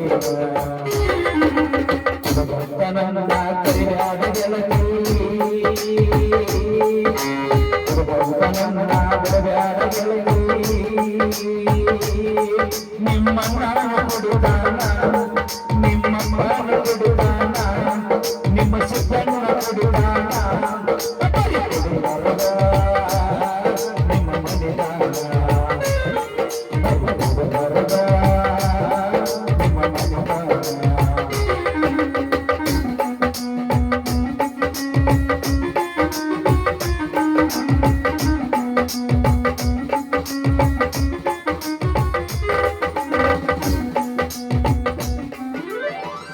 ನಿಮ್ಮ ನಾನಾ ನಿಮ್ಮ ನಿಮ್ಮ ನಿಮ್ಮ thank you